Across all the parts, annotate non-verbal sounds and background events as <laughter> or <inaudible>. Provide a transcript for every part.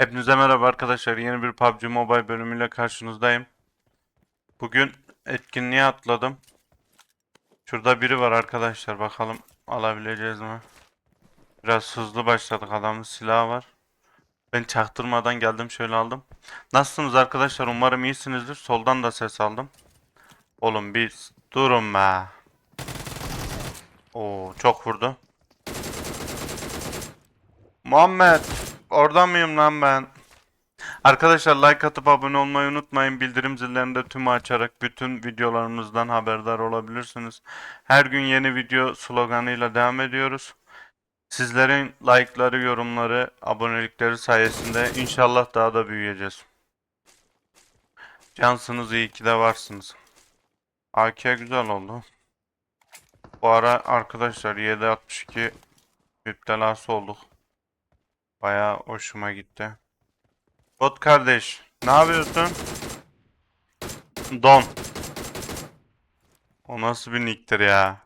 Hepinize merhaba arkadaşlar. Yeni bir PUBG Mobile bölümüyle karşınızdayım. Bugün etkinliğe atladım. Şurada biri var arkadaşlar. Bakalım alabileceğiz mi? Biraz hızlı başladık. Adamın silahı var. Ben çaktırmadan geldim şöyle aldım. Nasılsınız arkadaşlar? Umarım iyisinizdir. Soldan da ses aldım. Oğlum biz durun be. Oo çok vurdu. Muhammed Orada mıyım lan ben? Arkadaşlar like atıp abone olmayı unutmayın. Bildirim zillerini de tümü açarak bütün videolarımızdan haberdar olabilirsiniz. Her gün yeni video sloganıyla devam ediyoruz. Sizlerin like'ları, yorumları, abonelikleri sayesinde inşallah daha da büyüyeceğiz. Cansınız iyi ki de varsınız. AK güzel oldu. Bu ara arkadaşlar 762 müptelası olduk. Bayağı hoşuma gitti. Bot kardeş, ne yapıyorsun? Don. O nasıl bir nicktir ya?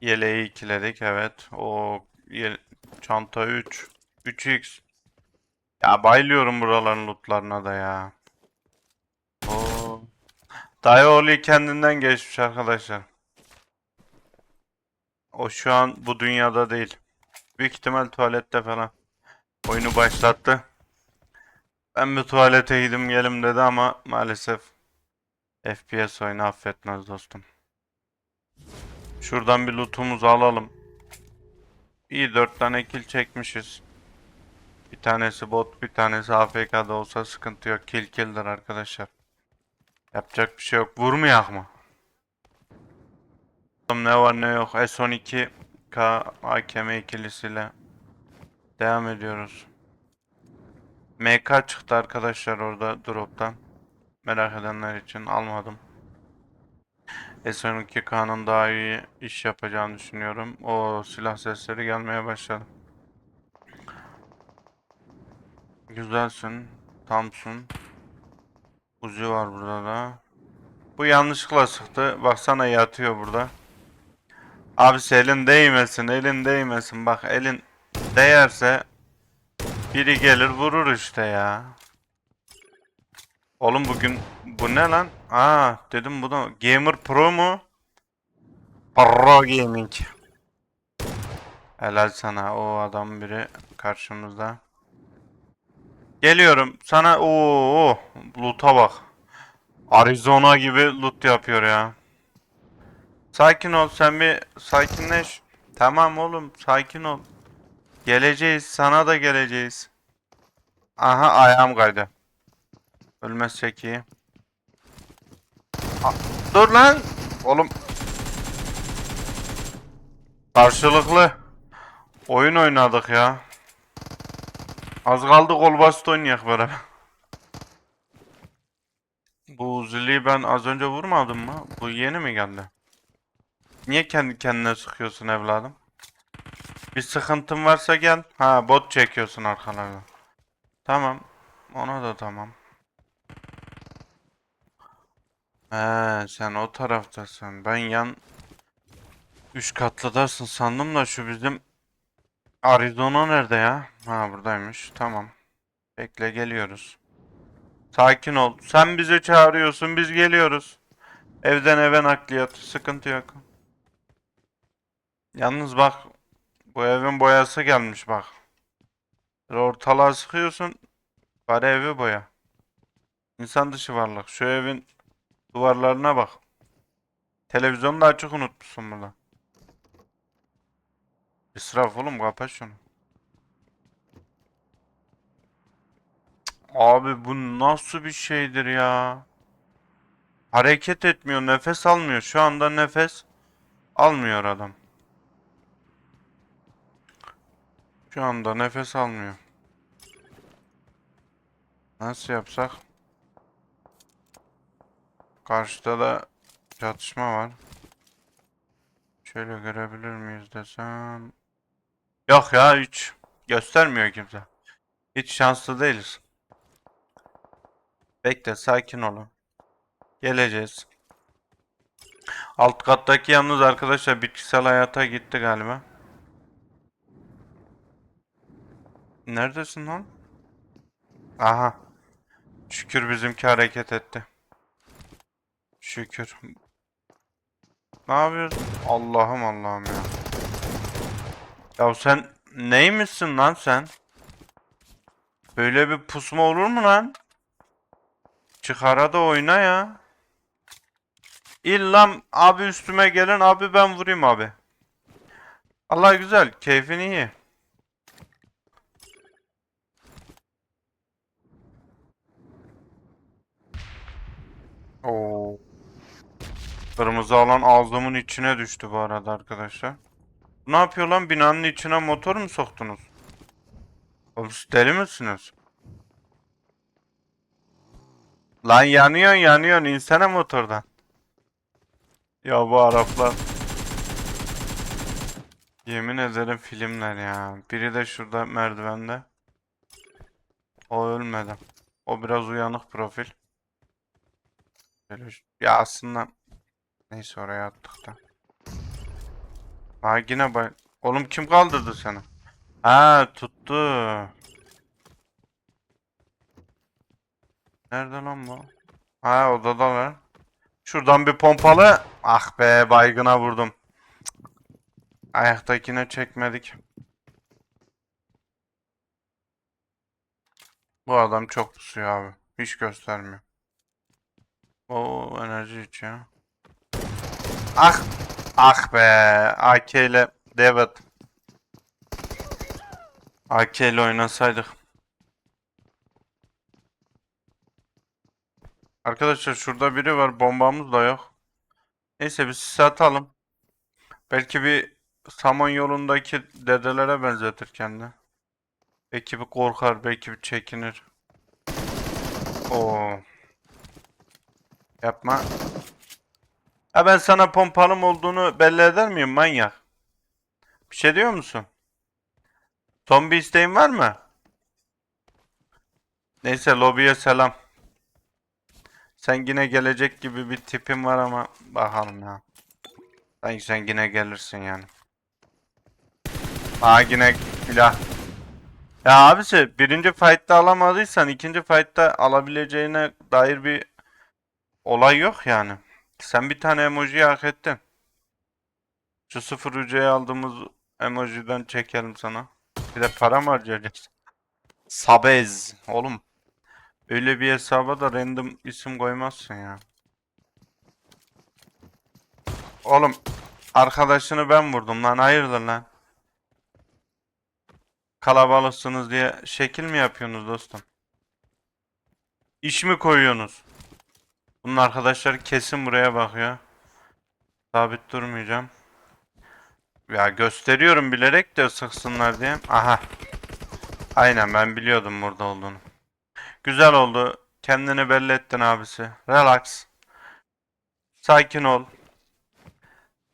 Yeleği ikiledik evet. O çanta 3. 3x. Ya bayılıyorum buraların lootlarına da ya. Oo. Dayı Oli kendinden geçmiş arkadaşlar. O şu an bu dünyada değil. Büyük ihtimal tuvalette falan. Oyunu başlattı. Ben bir tuvalete gidim gelim dedi ama maalesef FPS oyunu affetmez dostum. Şuradan bir lootumuzu alalım. İyi 4 tane kill çekmişiz. Bir tanesi bot, bir tanesi AFK'da olsa sıkıntı yok. Kill kill'dir arkadaşlar. Yapacak bir şey yok. Vurmayak mı? Ne var ne yok. S12 K AKM ikilisiyle devam ediyoruz. MK çıktı arkadaşlar orada drop'tan. Merak edenler için almadım. S12K'nın daha iyi iş yapacağını düşünüyorum. O silah sesleri gelmeye başladı. Güzelsin. Tamsın. Uzi var burada da. Bu yanlışlıkla sıktı. Baksana yatıyor burada. Abi elin değmesin, elin değmesin. Bak elin değerse biri gelir vurur işte ya. Oğlum bugün bu ne lan? Aa dedim bu da Gamer Pro mu? Pro Gaming. Helal sana o adam biri karşımızda. Geliyorum sana o loot'a bak. Arizona gibi loot yapıyor ya. Sakin ol sen bir sakinleş. Tamam oğlum sakin ol. Geleceğiz sana da geleceğiz. Aha ayağım kaydı. Ölmezsek iyi. A- Dur lan. Oğlum. Karşılıklı. Oyun oynadık ya. Az kaldı kol bastı oynayak beraber. Bu zili ben az önce vurmadım mı? Bu yeni mi geldi? Niye kendi kendine sıkıyorsun evladım? Bir sıkıntın varsa gel. Ha bot çekiyorsun arkalarına. Tamam. Ona da tamam. He sen o taraftasın. Ben yan üç katlıdasın sandım da şu bizim Arizona nerede ya? Ha buradaymış. Tamam. Bekle geliyoruz. Sakin ol. Sen bizi çağırıyorsun biz geliyoruz. Evden eve nakliyat. Sıkıntı yok. Yalnız bak bu evin boyası gelmiş bak. Ortalığa sıkıyorsun. Bari evi boya. İnsan dışı varlık. Şu evin duvarlarına bak. Televizyonu da açık unutmuşsun burada. İsraf oğlum kapat şunu. Abi bu nasıl bir şeydir ya? Hareket etmiyor, nefes almıyor. Şu anda nefes almıyor adam. Şu anda nefes almıyor. Nasıl yapsak? Karşıda da çatışma var. Şöyle görebilir miyiz desem. Yok ya hiç göstermiyor kimse. Hiç şanslı değiliz. Bekle sakin olun. Geleceğiz. Alt kattaki yalnız arkadaşlar bitkisel hayata gitti galiba. Neredesin lan? Aha. Şükür bizimki hareket etti. Şükür. Ne yapıyorsun? Allah'ım Allah'ım ya. Ya sen neymişsin lan sen? Böyle bir pusma olur mu lan? Çıkara da oyna ya. İllam abi üstüme gelin abi ben vurayım abi. Allah güzel keyfin iyi. Oo. Kırmızı alan ağzımın içine düştü bu arada arkadaşlar. Ne yapıyor lan binanın içine motor mu soktunuz? Oğlum deli misiniz? Lan yanıyorsun yanıyorsun insene motordan. Ya bu Araplar. Yemin ederim filmler ya. Biri de şurada merdivende. O ölmedi. O biraz uyanık profil. Ya aslında neyse oraya attık da. Ha yine bay. Oğlum kim kaldırdı seni? Ha tuttu. Nerede lan bu? Ha odadalar. Şuradan bir pompalı. Ah be baygına vurdum. Ayaktakine çekmedik. Bu adam çok pusuyor abi. Hiç göstermiyor. O enerji içiyor. Ah! Ah be! AK ile David. AK ile oynasaydık. Arkadaşlar şurada biri var. Bombamız da yok. Neyse biz sis atalım. Belki bir Samon yolundaki dedelere benzetir kendini. Belki bir korkar, belki bir çekinir. Oo. Yapma. Ha ben sana pompalım olduğunu belli eder miyim manyak? Bir şey diyor musun? Son bir isteğin var mı? Neyse lobiye selam. Sen yine gelecek gibi bir tipin var ama bakalım ya. Sanki sen yine gelirsin yani. Aa yine silah. Ya abisi birinci fight'ta alamadıysan ikinci fight'ta alabileceğine dair bir olay yok yani. Sen bir tane emojiyi hak ettin. Şu sıfır UC'ye aldığımız emojiden çekelim sana. Bir de para mı harcayacağız? Sabez. Oğlum. Öyle bir hesaba da random isim koymazsın ya. Oğlum. Arkadaşını ben vurdum lan. Hayırdır lan? Kalabalıksınız diye şekil mi yapıyorsunuz dostum? İş mi koyuyorsunuz? Bunun arkadaşları kesin buraya bakıyor. Sabit durmayacağım. Ya gösteriyorum bilerek de sıksınlar diye. Aha. Aynen ben biliyordum burada olduğunu. Güzel oldu. Kendini belli ettin abisi. Relax. Sakin ol.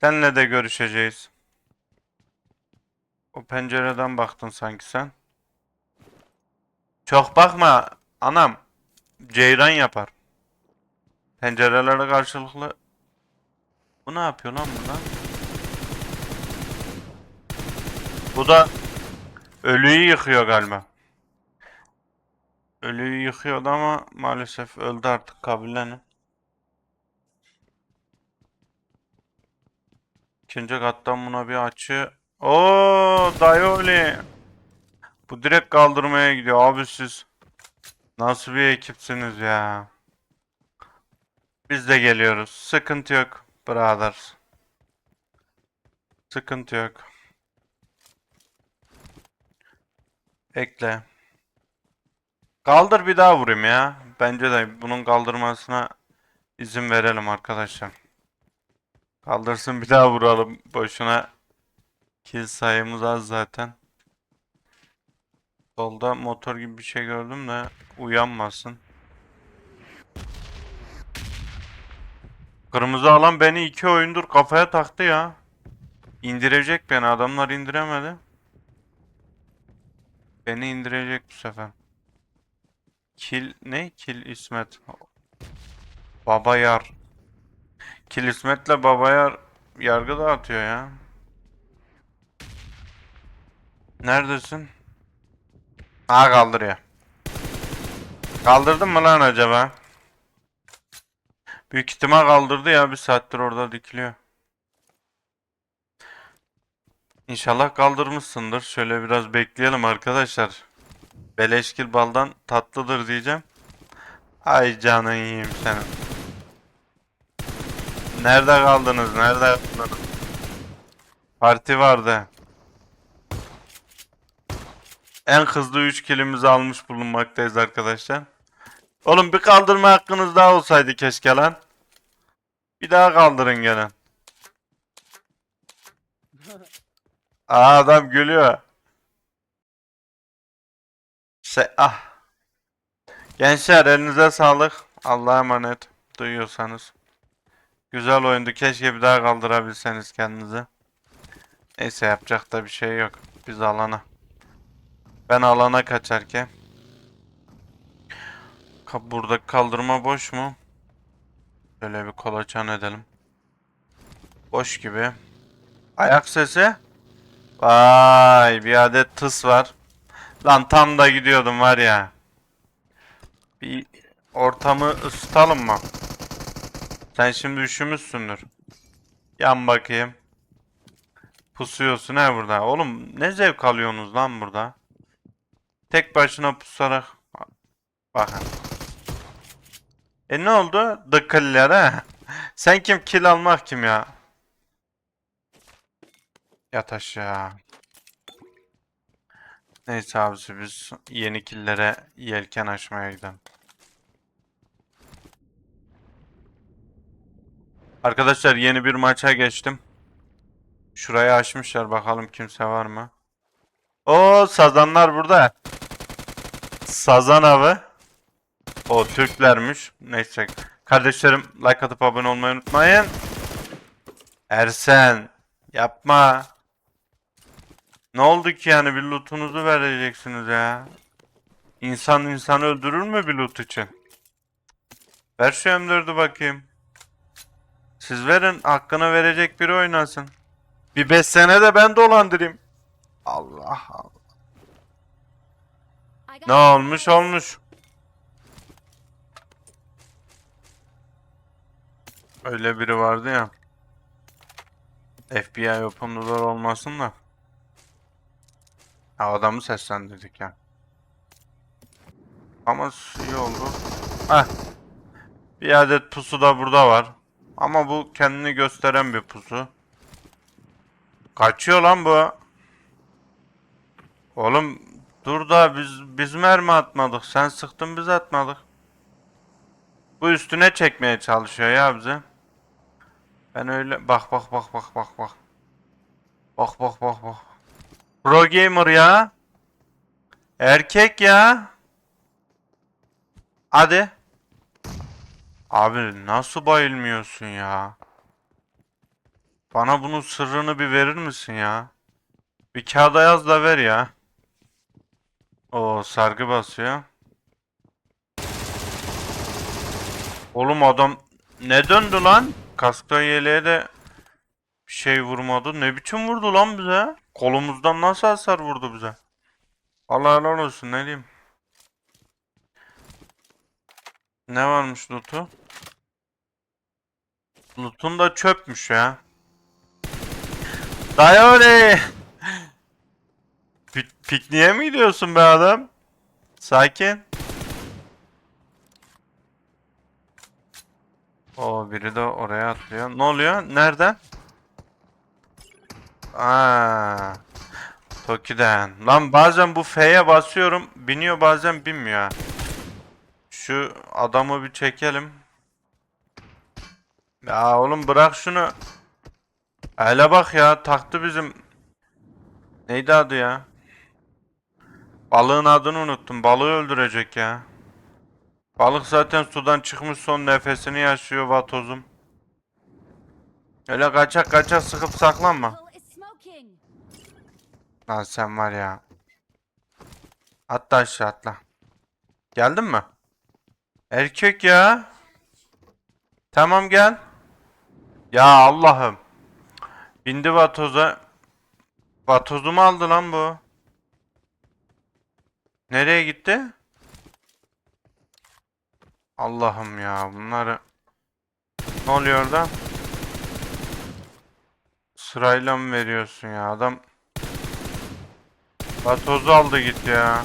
Seninle de görüşeceğiz. O pencereden baktın sanki sen. Çok bakma anam. Ceyran yapar. Pencerelere karşılıklı. Bu ne yapıyor lan burada? Bu da ölüyü yıkıyor galiba. Ölüyü yıkıyordu ama maalesef öldü artık kabullenin. İkinci kattan buna bir açı. Oo Dayoli. Bu direkt kaldırmaya gidiyor abi siz. Nasıl bir ekipsiniz ya? Biz de geliyoruz. Sıkıntı yok brother. Sıkıntı yok. Ekle. Kaldır bir daha vurayım ya. Bence de bunun kaldırmasına izin verelim arkadaşlar. Kaldırsın bir daha vuralım. Boşuna kill sayımız az zaten. Solda motor gibi bir şey gördüm de uyanmasın. Kırmızı alan beni iki oyundur kafaya taktı ya. İndirecek beni. Adamlar indiremedi. Beni indirecek bu sefer. Kil ne? Kil İsmet. Baba Yar. Kil İsmet'le Baba Yar yargı dağıtıyor ya. Neredesin? Ha kaldırıyor. Kaldırdın mı lan acaba? Büyük ihtimal kaldırdı ya bir saattir orada dikiliyor. İnşallah kaldırmışsındır. Şöyle biraz bekleyelim arkadaşlar. Beleşkil baldan tatlıdır diyeceğim. Ay canın yiyeyim senin. Nerede kaldınız? Nerede kaldınız? Parti vardı. En hızlı 3 kilimizi almış bulunmaktayız arkadaşlar. Oğlum bir kaldırma hakkınız daha olsaydı keşke lan. Bir daha kaldırın gene. <laughs> Aa adam gülüyor. Se ah. Gençler elinize sağlık. Allah'a emanet. Duyuyorsanız. Güzel oyundu. Keşke bir daha kaldırabilseniz kendinizi. Neyse yapacak da bir şey yok. Biz alana. Ben alana kaçarken. Ka- Burada kaldırma boş mu? Şöyle bir kolaçan edelim. Boş gibi. Ayak sesi. Vay bir adet tıs var. Lan tam da gidiyordum var ya. Bir ortamı ısıtalım mı? Sen şimdi üşümüşsündür. Yan bakayım. Pusuyorsun he burada. Oğlum ne zevk alıyorsunuz lan burada? Tek başına pusarak. Bakın. E ne oldu? Dıkıller ha? Sen kim kill almak kim ya? Yat aşağı. Neyse abisi biz yeni killere yelken açmaya gidelim. Arkadaşlar yeni bir maça geçtim. Şurayı açmışlar bakalım kimse var mı? Oo sazanlar burada. Sazan avı. O Türklermiş. Neyse. Kardeşlerim like atıp abone olmayı unutmayın. Ersen yapma. Ne oldu ki yani bir lootunuzu vereceksiniz ya. İnsan insanı öldürür mü bir loot için? Ver şu M4'ü bakayım. Siz verin hakkını verecek biri oynasın. Bir 5 sene de ben dolandırayım. Allah Allah. Ne olmuş olmuş. Öyle biri vardı ya. FBI door olmasın da. Ha adamı seslendirdik ya. Ama iyi oldu. Heh. Bir adet pusu da burada var. Ama bu kendini gösteren bir pusu. Kaçıyor lan bu. Oğlum dur da biz biz mermi atmadık. Sen sıktın biz atmadık. Bu üstüne çekmeye çalışıyor ya bizi. Ben öyle bak bak bak bak bak bak. Bak bak bak bak. Pro gamer ya. Erkek ya. Hadi. Abi nasıl bayılmıyorsun ya? Bana bunun sırrını bir verir misin ya? Bir kağıda yaz da ver ya. O sargı basıyor. Oğlum adam ne döndü lan? Kaskta yeleğe de bir şey vurmadı. Ne biçim vurdu lan bize? Kolumuzdan nasıl hasar vurdu bize? Allah helal olsun ne diyeyim. Ne varmış loot'u? Loot'un da çöpmüş ya. Pik pikniğe mi gidiyorsun be adam? Sakin. Biri de oraya atlıyor. Ne oluyor? Nereden? Aa. Toki'den. Lan bazen bu F'ye basıyorum. Biniyor bazen binmiyor. Şu adamı bir çekelim. Ya oğlum bırak şunu. Hele bak ya taktı bizim. Neydi adı ya? Balığın adını unuttum. Balığı öldürecek ya. Balık zaten sudan çıkmış son nefesini yaşıyor vatozum. Öyle kaçak kaçak sıkıp saklanma. Lan sen var ya. Atla aşağı atla. Geldin mi? Erkek ya. Tamam gel. Ya Allah'ım. Bindi vatoza. Vatozumu aldı lan bu. Nereye gitti? Allah'ım ya bunları ne oluyor orada? Sırayla mı veriyorsun ya adam? Batozu aldı gitti ya.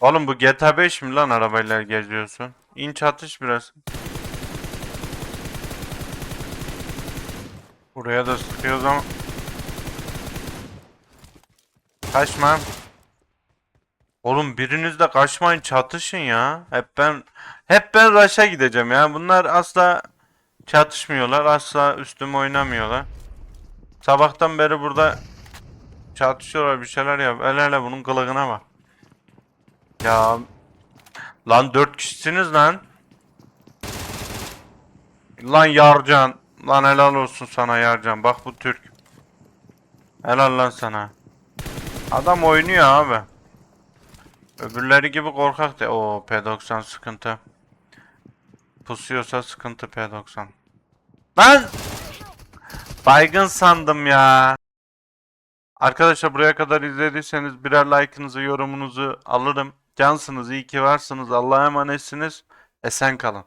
Oğlum bu GTA 5 mi lan arabayla geziyorsun? İn çatış biraz. Buraya da sıkıyoruz ama. Kaçma. Oğlum biriniz de kaçmayın çatışın ya. Hep ben hep ben rush'a gideceğim ya. Bunlar asla çatışmıyorlar. Asla üstüme oynamıyorlar. Sabahtan beri burada çatışıyorlar bir şeyler yap. El hele bunun kılığına bak. Ya lan dört kişisiniz lan. Lan Yarcan. Lan helal olsun sana Yarcan. Bak bu Türk. Helal lan sana. Adam oynuyor abi. Öbürleri gibi korkak de. O P90 sıkıntı. Pusuyorsa sıkıntı P90. Lan! Baygın sandım ya. Arkadaşlar buraya kadar izlediyseniz birer like'ınızı, yorumunuzu alırım. Cansınız, iyi ki varsınız. Allah'a emanetsiniz. Esen kalın.